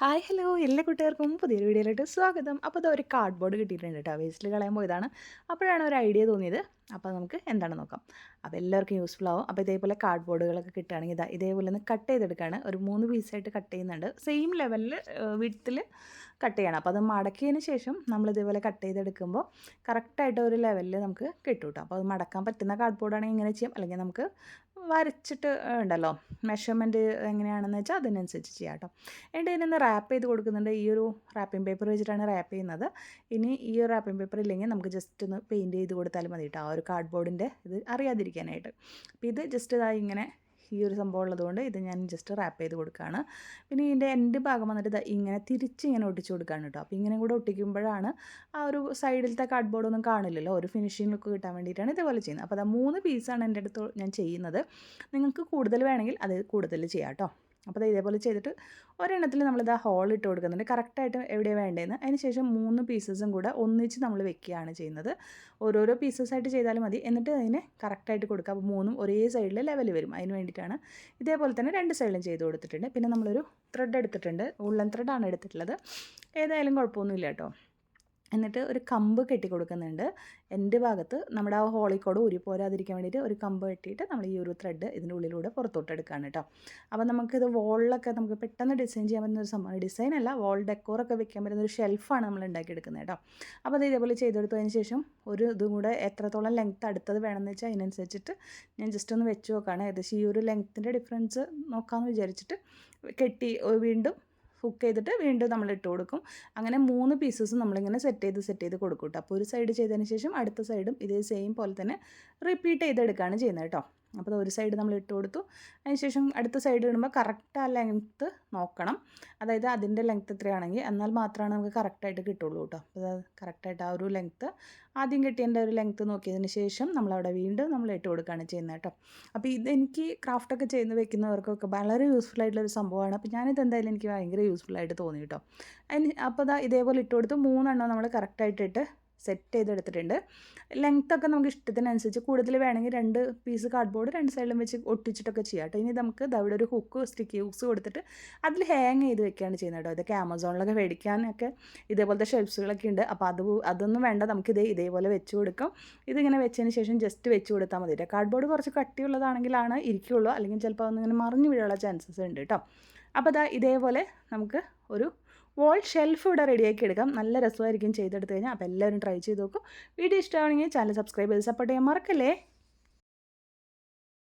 Hi hello. എല്ലാ കുട്ടികൾക്കും പുതിയൊരു വീഡിയോയിലോട്ട് സ്വാഗതം. അപ്പോൾ ഇത് ഒരു കാർഡ് ബോർഡ് കിട്ടിയിട്ടുണ്ട് കേട്ടോ. വേസ്റ്റിൽ കളയാൻ പോയതാണ്. അപ്പോഴാണ് ഒരു ഐഡിയ തോന്നിയത്. അപ്പോൾ നമുക്ക് എന്താണ് നോക്കാം. അപ്പോൾ എല്ലാവർക്കും യൂസ്ഫുൾ ആവും. അപ്പോൾ ഇതേപോലെ കാർഡ് ബോർഡുകളൊക്കെ കിട്ടുകയാണെങ്കിൽ ഇതാ ഇതേപോലെ ഒന്ന് കട്ട് ചെയ്തെടുക്കുകയാണ്. ഒരു മൂന്ന് പീസായിട്ട് കട്ട് ചെയ്യുന്നുണ്ട്. സെയിം ലെവലിൽ വിഡ്ത്തിൽ കട്ട് ചെയ്യണം. അപ്പോൾ അത് മടക്കിയതിന് ശേഷം നമ്മൾ ഇതേപോലെ കട്ട് ചെയ്തെടുക്കുമ്പോൾ കറക്റ്റായിട്ട് ഒരു ലെവലിൽ നമുക്ക് കിട്ടും കേട്ടോ. അപ്പോൾ അത് മടക്കാൻ പറ്റുന്ന കാർഡ് ബോർഡാണെങ്കിൽ എങ്ങനെ ചെയ്യാം? അല്ലെങ്കിൽ നമുക്ക് വരച്ചിട്ട് ഉണ്ടല്ലോ മെഷർമെന്റ് എങ്ങനെയാണെന്ന് വെച്ചാൽ അതിനനുസരിച്ച് ചെയ്യാം കേട്ടോ. എന്നിട്ട് ഇതിനൊന്ന് റാപ്പ് ചെയ്ത് കൊടുക്കുന്നുണ്ട്. ഈ ഒരു റാപ്പിംഗ് പേപ്പർ വെച്ചിട്ടാണ് റാപ്പ് ചെയ്യുന്നത്. ഇനി ഈ ഒരു റാപ്പിംഗ് പേപ്പർ ഇല്ലെങ്കിൽ നമുക്ക് ജസ്റ്റ് ഒന്ന് പെയിന്റ് ചെയ്ത് കൊടുത്താലും മതി കേട്ടോ. ആ ഒരു കാർഡ് ബോർഡിന്റെ ഇത് അറിയാതിരിക്കാനായിട്ട്. അപ്പോൾ ഇത് ജസ്റ്റ് ഇതായി ഇങ്ങനെ ഈ ഒരു സംഭവം ഉള്ളതുകൊണ്ട് ഇത് ഞാൻ ജസ്റ്റ് റാപ്പ് ചെയ്ത് കൊടുക്കുകയാണ് പിന്നെ ഇതിന്റെ എന്റെ ഭാഗം വന്നിട്ട് ഇങ്ങനെ തിരിച്ച് ഇങ്ങനെ ഒട്ടിച്ച് കൊടുക്കുകയാണ് കേട്ടോ അപ്പോൾ ഇങ്ങനെ കൂടെ ഒട്ടിക്കുമ്പോഴാണ് ആ ഒരു സൈഡിലത്തെ കാർഡ് ബോർഡൊന്നും കാണില്ലല്ലോ. ഒരു ഫിനിഷിംഗ് ലുക്ക് കിട്ടാൻ വേണ്ടിയിട്ടാണ് ഇതേപോലെ ചെയ്യുന്നത്. അപ്പോൾ അത് മൂന്ന് പീസാണ് എന്റെ അടുത്ത് ഞാൻ ചെയ്യുന്നത്. നിങ്ങൾക്ക് കൂടുതൽ വേണമെങ്കിൽ അത് കൂടുതൽ ചെയ്യാം കേട്ടോ അപ്പോൾ ഇതേപോലെ ചെയ്തിട്ട് ഒരെണ്ണത്തിൽ നമ്മളിത് ആ ഹോൾ ഇട്ട് കൊടുക്കുന്നുണ്ട്. കറക്റ്റായിട്ട് എവിടെയാണ് വേണ്ടതെന്ന് അതിന് ശേഷം മൂന്ന് പീസസും കൂടെ ഒന്നിച്ച് നമ്മൾ വെക്കുകയാണ് ചെയ്യുന്നത്. ഓരോരോ പീസസായിട്ട് ചെയ്താലും മതി. എന്നിട്ട് അതിനെ കറക്റ്റായിട്ട് കൊടുക്കുക. അപ്പോൾ മൂന്നും ഒരേ സൈഡിൽ ലെവൽ വരും. അതിന് വേണ്ടിയിട്ടാണ് ഇതേപോലെ തന്നെ രണ്ട് സൈഡിലും ചെയ്ത് കൊടുത്തിട്ടുണ്ട്. പിന്നെ നമ്മളൊരു ത്രെഡ് എടുത്തിട്ടുണ്ട്. ഉള്ളൻ ത്രെഡാണ് എടുത്തിട്ടുള്ളത്. ഏതായാലും കുഴപ്പമൊന്നുമില്ല കേട്ടോ. എന്നിട്ട് ഒരു കമ്പ് കെട്ടി കൊടുക്കുന്നുണ്ട്. എന്റെ ഭാഗത്ത് നമ്മുടെ ആ ഹോളിക്കോട് ഊരി പോരാതിരിക്കാൻ വേണ്ടിയിട്ട് ഒരു കമ്പ് കെട്ടിയിട്ട് നമ്മൾ ഈ ഒരു ത്രെഡ് ഇതിന്റെ ഉള്ളിലൂടെ പുറത്തോട്ട് എടുക്കുകയാണ് കേട്ടോ. അപ്പോൾ നമുക്കിത് വോളിലൊക്കെ നമുക്ക് പെട്ടെന്ന് ഡിസൈൻ ചെയ്യാൻ പറ്റുന്ന ഒരു സംഭവം ഡിസൈൻ അല്ല വോൾ ഡെക്കോറൊക്കെ വെക്കാൻ പറ്റുന്ന ഒരു ഷെൽഫാണ് നമ്മൾ ഉണ്ടാക്കിയെടുക്കുന്നത് കേട്ടോ. അപ്പോൾ അത് ഇതേപോലെ ചെയ്തെടുത്തതിന് ശേഷം ഒരു ഇതും കൂടെ എത്രത്തോളം ലെങ്ത്ത് അടുത്തത് വേണമെന്ന് വെച്ചാൽ അതിനനുസരിച്ചിട്ട് ഞാൻ ജസ്റ്റ് ഒന്ന് വെച്ച് നോക്കുകയാണ് ഏകദേശം ഈ ഒരു ലെങ്ത്തിന്റെ ഡിഫറൻസ് നോക്കാമെന്ന് വിചാരിച്ചിട്ട് കെട്ടി വീണ്ടും ഹുക്ക് ചെയ്തിട്ട് വീണ്ടും നമ്മൾ ഇട്ട് കൊടുക്കും. അങ്ങനെ മൂന്ന് പീസസ് നമ്മളിങ്ങനെ സെറ്റ് ചെയ്ത് സെറ്റ് ചെയ്ത് കൊടുക്കും കേട്ടോ അപ്പോൾ ഒരു സൈഡ് ചെയ്തതിന് ശേഷം അടുത്ത സൈഡും ഇതേ സെയിം പോലെ തന്നെ റിപ്പീറ്റ് ചെയ്തെടുക്കുകയാണ് ചെയ്യുന്നത് കേട്ടോ അപ്പോൾ ഒരു സൈഡ് നമ്മൾ ഇട്ട് കൊടുത്തു. അതിനുശേഷം അടുത്ത സൈഡ് ഇടുമ്പോൾ കറക്റ്റ് ആ ലെങ്ത്ത് നോക്കണം. അതായത് അതിന്റെ ലെങ്ത്ത് എത്രയാണെങ്കിൽ എന്നാൽ മാത്രമാണ് നമുക്ക് കറക്റ്റായിട്ട് കിട്ടുള്ളൂ കേട്ടോ. അപ്പോൾ കറക്റ്റായിട്ട് ആ ഒരു ലെങ്ത്ത് ആദ്യം കിട്ടിയതിന്റെ ഒരു ലെങ്ത്ത് നോക്കിയതിന് ശേഷം നമ്മളവിടെ വീണ്ടും നമ്മൾ ഇട്ട് കൊടുക്കുകയാണ് ചെയ്യുന്നത് കേട്ടോ. അപ്പോൾ ഇതെനിക്ക് ക്രാഫ്റ്റൊക്കെ ചെയ്ത് വെക്കുന്നവർക്കൊക്കെ വളരെ യൂസ്ഫുൾ ആയിട്ടുള്ള ഒരു സംഭവമാണ്. അപ്പോൾ ഞാനിത് എന്തായാലും എനിക്ക് ഭയങ്കര യൂസ്ഫുൾ ആയിട്ട് തോന്നി കേട്ടോ. അതിന് അപ്പോൾ ഇതാ ഇതേപോലെ ഇട്ട് കൊടുത്ത്. മൂന്നെണ്ണം നമ്മൾ കറക്റ്റായിട്ട് ഇട്ട് സെറ്റ് ചെയ്തെടുത്തിട്ടുണ്ട്. ലെങ്ത്തൊക്കെ നമുക്ക് ഇഷ്ടത്തിനനുസരിച്ച് കൂടുതൽ വേണമെങ്കിൽ രണ്ട് പീസ് കാർഡ്ബോർഡ് രണ്ട് സൈഡിലും വെച്ച് ഒട്ടിച്ചിട്ടൊക്കെ ചെയ്യാം കേട്ടോ. ഇനി നമുക്ക് അവിടെ ഒരു ഹുക്ക് സ്റ്റിക്ക് ഹുക്സ് കൊടുത്തിട്ട് അതിൽ ഹാങ് ചെയ്ത് വെക്കുകയാണ് ചെയ്യുന്നത് കേട്ടോ. ഇതൊക്കെ ആമസോണിലൊക്കെ മേടിക്കാനൊക്കെ ഇതേപോലത്തെ ഷെൽഫ്സുകളൊക്കെ ഉണ്ട്. അപ്പോൾ അത് അതൊന്നും വേണ്ട. നമുക്കിത് ഇതേപോലെ വെച്ച് കൊടുക്കാം. ഇതിങ്ങനെ വെച്ചതിന് ശേഷം ജസ്റ്റ് വെച്ച് കൊടുത്താൽ മതി കാർഡ്ബോർഡ് കുറച്ച് കട്ടിയുള്ളതാണെങ്കിലാണ് ഇരിക്കുള്ളൂ. അല്ലെങ്കിൽ ചിലപ്പോൾ ഒന്നിങ്ങനെ മറിഞ്ഞു വീഴാനുള്ള ചാൻസസ് ഉണ്ട് കേട്ടോ. അപ്പോൾ അതാ ഇതേപോലെ നമുക്ക് ഒരു വോൾ ഷെൽഫ് ഇവിടെ റെഡിയാക്കി എടുക്കാം. നല്ല രസമായിരിക്കും ചെയ്തെടുത്ത് കഴിഞ്ഞാൽ. അപ്പോൾ എല്ലാവരും ട്രൈ ചെയ്ത് നോക്കും. വീഡിയോ ഇഷ്ടമാണെങ്കിൽ ചാനൽ സബ്സ്ക്രൈബ് ചെയ്ത് സപ്പോർട്ട് ചെയ്യാൻ മറക്കല്ലേ?